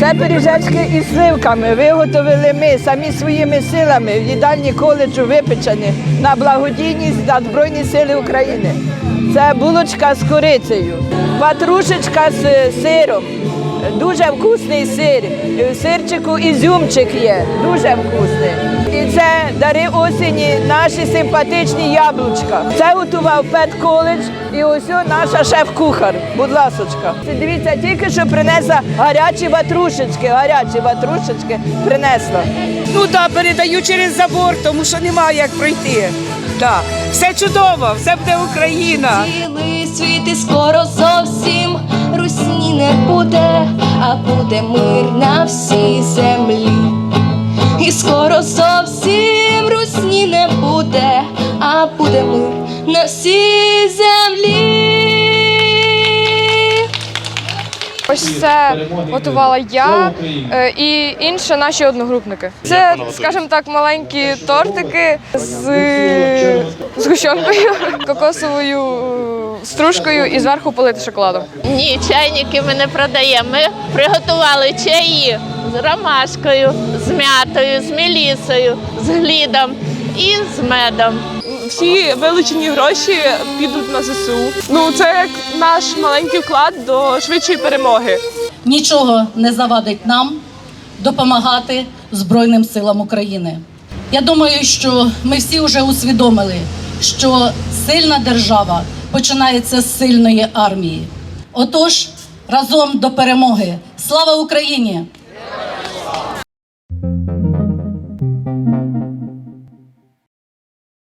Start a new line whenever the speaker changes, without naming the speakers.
Це пиріжечки із сливками виготовили ми самі своїми силами в їдальні коледжу випечені на благодійність за Збройні Сили України. Це булочка з корицею, ватрушечка з сиром. Дуже вкусний сир. В сирчику ізюмчик є, дуже вкусний. Це дари осені, наші симпатичні яблучка. Це готував педколедж і ось наша шеф-кухар. Будь ласочка. Дивіться, тільки що принесла гарячі ватрушечки, гарячі ватрушечки принесла.
Ну так, передаю через забор, тому що немає як пройти. Да. Все чудово, все буде Україна.
Цілий світ і скоро зовсім русні не буде, а буде мир на всій землі. І скоро зовсім русні не буде, а буде мир на всій землі.
Ось це готувала я е, і інші наші одногрупники. Це, скажімо так, маленькі тортики з згущенкою, кокосовою е, стружкою і зверху полити шоколадом.
Ні, чайники ми не продаємо. Ми приготували чаї з ромашкою, з м'ятою, з мелісою, з глідом і з медом.
всі вилучені гроші підуть на ЗСУ. Ну це як наш маленький вклад до швидшої перемоги.
нічого не завадить нам допомагати Збройним силам України. Я думаю, що ми всі вже усвідомили, що сильна держава починається з сильної армії. Отож, разом до перемоги. Слава Україні!